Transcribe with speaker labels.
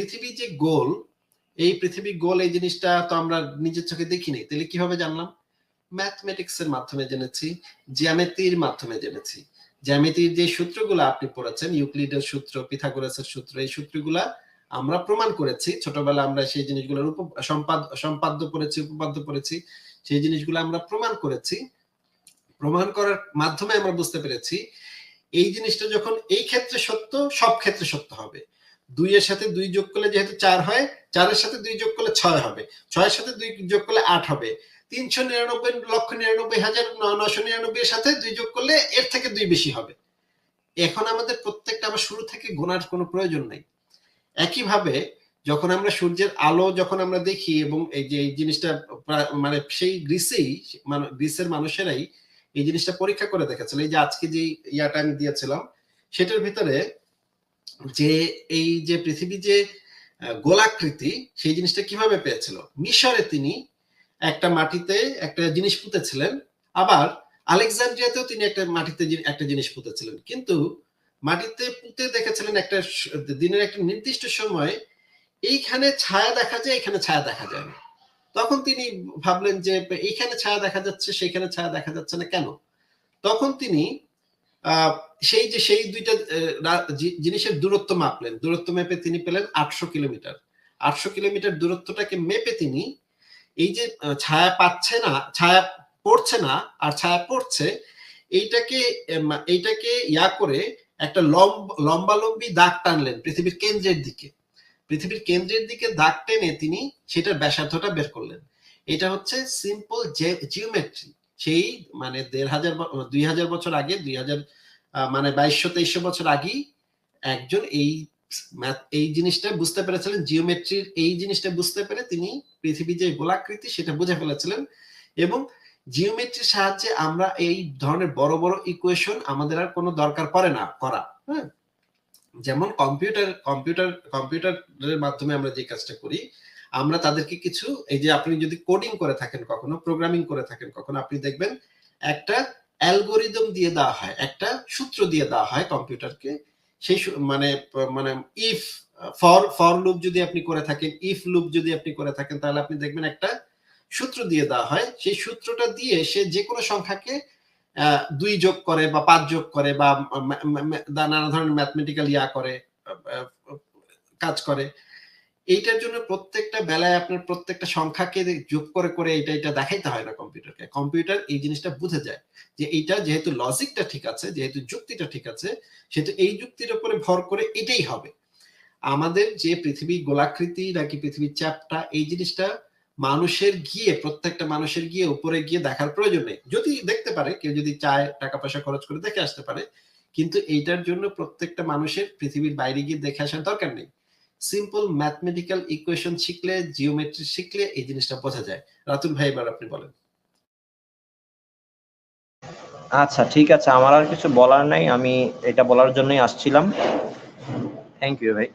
Speaker 1: পৃথিবী যে গোল, এই পৃথিবী গোল, এই জিনিসটা তো আমরা নিজের চোখে দেখিনি তাহলে কীভাবে জানলাম? ম্যাথমেটিক্স এর মাধ্যমে জেনেছি, জ্যামিতির মাধ্যমে জেনেছি। জ্যামিতির যে সূত্রগুলো আপনি পড়েছেন, ইউক্লিডের সূত্র, পিথাগোরাসের সূত্র, এই সূত্রগুলা আমরা প্রমাণ করেছি। ছোটবেলা আমরা সেই জিনিসগুলোর সম্পাদ, সম্পাদ্য পড়েছি, উপপাদ্য পড়েছি, সেই জিনিসগুলো আমরা প্রমাণ করেছি। প্রমাণ করার মাধ্যমে আমরা বুঝতে পেরেছি, এই জিনিসটা যখন এই ক্ষেত্রে সত্য, সব ক্ষেত্রে সত্য হবে। দুইয়ের সাথে দুই যোগ করলে যেহেতু চার হয়, চারের সাথে দুই যোগ করলে ছয় হবে। ছয়ের সাথে দুই যোগ করলে আট হবে। তিনশো নিরানব্বই, লক্ষ নিরানব্বই হাজার নশো নিরানব্বই এর সাথে দুই যোগ করলে এর থেকে দুই বেশি হবে। এখন আমাদের প্রত্যেকটা আবার শুরু থেকে গোনার কোনো প্রয়োজন নাই। একইভাবে যখন আমরা সূর্যের আলো যখন আমরা দেখি এবং এই যে এই জিনিসটা মানে সেই গ্রিসেই মানে গ্রিসের মানুষেরাই এই জিনিসটা পরীক্ষা করে দেখেছিল। এই যে আজকে যে ইয়াটা আমি দিয়েছিলাম, সেটার ভিতরে যে এই যে পৃথিবী যে গোলাকৃতি, সেই জিনিসটা কীভাবে পেয়েছিল? মিশরে তিনি একটা মাটিতে একটা জিনিস পুঁতেছিলেন, আবার আলেকজান্ড্রিয়াতেও তিনি একটা মাটিতে একটা জিনিস পুঁতেছিলেন। কিন্তু মাটিতে পুঁতে দেখেছিলেন একটা দিনের একটা নির্দিষ্ট সময়, এইখানে ছায়া দেখা যায় এখানে ছায়া দেখা যায় না। তখন তিনি ভাবলেন যে, এইখানে ছায়া দেখা যাচ্ছে সেখানে ছায়া দেখা যাচ্ছে না কেন? তখন তিনি সেই যে সেই দুইটা জিনিসের দূরত্ব মাপলেন। দূরত্ব মেপে তিনি পেলেন আটশো কিলোমিটার। আটশো কিলোমিটার দূরত্বটাকে মেপে তিনি এই যে ছায়া পাচ্ছে না, ছায়া পড়ছে না আর ছায়া পড়ছে, এইটাকে এইটাকে ইয়া করে একটা লম্ব, লম্বালম্বি দাগ টানলেন পৃথিবীর কেন্দ্রের দিকে। পৃথিবীর কেন্দ্রের দিকে দাগ টেনে তিনি সেটার ব্যাসার্ধটা বের করলেন। এটা হচ্ছে সিম্পল জিওমেট্রি সেই মানে দেড় হাজার দুই হাজার বছর আগে, দুই হাজার মানে বাইশশো তেইশশো বছর আগেই একজন এই এই জিনিসটা বুঝতে পেরেছিলেন, জিওমেট্রির এই জিনিসটা বুঝতে পেরে তিনি পৃথিবী যে গোলাকৃতি সেটা বুঝে ফেলেছিলেন এবং জিওমেট্রির সাহায্যে আমরা এই ধরনের বড় বড় ইকুয়েশন আমাদের আর কোনো দরকার পড়ে না, করা হ্যাঁ? যেমন কম্পিউটার কম্পিউটার কম্পিউটারের মাধ্যমে আমরা যে কাজটা করি আমরা তাদেরকে কিছু, এই যে আপনি যদি কোডিং করে থাকেন কখনো প্রোগ্রামিং করে থাকেন কখনো, আপনি দেখবেন একটা অ্যালগোরিদম দিয়ে দেওয়া হয়, একটা সূত্র দিয়ে দেওয়া হয় কম্পিউটারকে। সেই মানে মানে ইফ ফর ফর লুপ যদি আপনি করে থাকেন ইফ লুপ যদি আপনি করে থাকেন, তাহলে আপনি দেখবেন একটা সূত্র দিয়ে দেওয়া হয়। সেই সূত্রটা দিয়ে সে যে কোনো সংখ্যাকে দুই যোগ করে বা পাঁচ যোগ করে বা নানা ধরনের ম্যাথমেটিক্যাল ইয়া করে কাজ করে। এইটার জন্য প্রত্যেকটা বেলায় আপনার প্রত্যেকটা সংখ্যাকে যোগ করে করে এটা এটা দেখাইতে হয় না কম্পিউটারকে কম্পিউটার এই জিনিসটা বুঝে যায় যে এইটা যেহেতু লজিকটা ঠিক আছে, যেহেতু যুক্তিটা ঠিক আছে, সেহেতু এই যুক্তির উপরে ভর করে এটাই হবে। আমাদের যে পৃথিবী গোলাকৃতি নাকি পৃথিবীর চাপটা, এই জিনিসটা মানুষের গিয়ে, প্রত্যেকটা মানুষের গিয়ে উপরে গিয়ে দেখার প্রয়োজন নেই। যদি দেখতে পারে, কেউ যদি চায় টাকা পয়সা খরচ করে দেখে আসতে পারে, কিন্তু এইটার জন্য প্রত্যেকটা মানুষের পৃথিবীর বাইরে গিয়ে দেখে আসার দরকার নেই। সিম্পল ম্যাথমেটিক্যাল ইকুয়েশন শিখলে জিওমেট্রি শিখলে এই জিনিসটা বোঝা যায়। রাতুল ভাই, এবার আপনি বলেন।
Speaker 2: আচ্ছা ঠিক আছে। আমার আর কিছু বলার নাই। আমি এটা বলার জন্যই আসছিলাম। থ্যাংক ইউ ভাই।